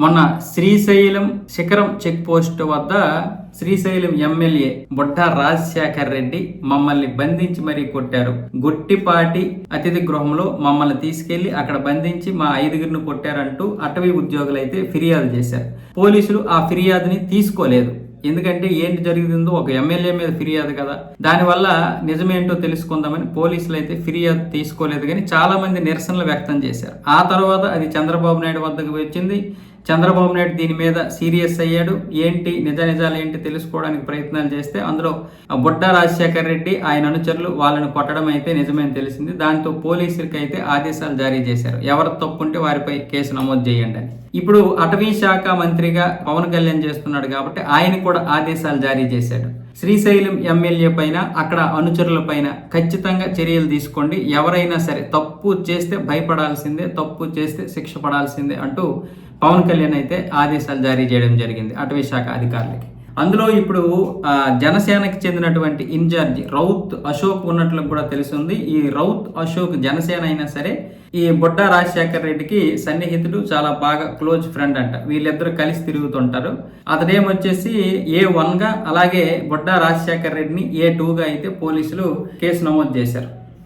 మొన్న శ్రీశైలం శిఖరం check post వద్ద శ్రీశైలం ఎమ్మెల్యే బుట్ట రాజశేఖర్ రెడ్డి మమ్మల్ని బంధించి మరీ కొట్టారు. గొట్టిపాటి అతిథి గృహంలో మమ్మల్ని తీసుకెళ్ళి అక్కడ బంధించి మా ఐదుగురిని కొట్టారంటూ అటవీ ఉద్యోగులైతే ఫిర్యాదు చేశారు. పోలీసులు ఆ ఫిర్యాదుని తీసుకోలేదు. ఎందుకంటే ఏంటి జరిగిందో ఒక ఎమ్మెల్యే మీద ఫిర్యాదు కదా. దానివల్ల నిజమేంటో తెలుసుకుందామని పోలీసులు అయితే ఫిర్యాదు తీసుకోలేదు కానీ చాలామంది నిరసనలు వ్యక్తం చేశారు. ఆ తర్వాత అది చంద్రబాబు నాయుడు వద్దకు వచ్చింది. చంద్రబాబు నాయుడు దీని మీద సీరియస్ అయ్యాడు. ఏంటి నిజ నిజాలు ఏంటి తెలుసుకోవడానికి ప్రయత్నాలు చేస్తే అందులో బుడ్డ రాజశేఖర్ రెడ్డి ఆయన అనుచరులు వాళ్ళని కొట్టడం అయితే నిజమని తెలిసింది. దాంతో పోలీసులకి అయితే ఆదేశాలు జారీ చేశారు. ఎవరు తప్పు ఉంటే వారిపై కేసు నమోదు చేయండి అని. ఇప్పుడు అటవీ శాఖ మంత్రిగా పవన్ కళ్యాణ్ చేస్తున్నాడు కాబట్టి ఆయన కూడా ఆదేశాలు జారీ చేశాడు. శ్రీశైలం ఎమ్మెల్యే పైన అక్కడ అనుచరుల పైన ఖచ్చితంగా చర్యలు తీసుకోండి. ఎవరైనా సరే తప్పు చేస్తే భయపడాల్సిందే తప్పు చేస్తే శిక్ష పడాల్సిందే అంటూ పవన్ కళ్యాణ్ అయితే ఆదేశాలు జారీ చేయడం జరిగింది. అటవీ శాఖ అధికారులకి. అందులో ఇప్పుడు జనసేనకి చెందినటువంటి ఇన్ఛార్జ్ రౌత్ అశోక్ ఉన్నట్లు కూడా తెలిసింది ఈ రౌత్ అశోక్ జనసేన అయినా సరే ఈ బుడ్డ రాజశేఖర్ రెడ్డికి సన్నిహితుడు చాలా బాగా క్లోజ్ ఫ్రెండ్ అంట. వీళ్ళిద్దరు కలిసి తిరుగుతుంటారు. అతడేమొచ్చేసి ఏ వన్గా అలాగే బుడ్డ రాజశేఖర్ రెడ్డిని ఏ టూగా అయితే పోలీసులు కేసు నమోదు చేశారు.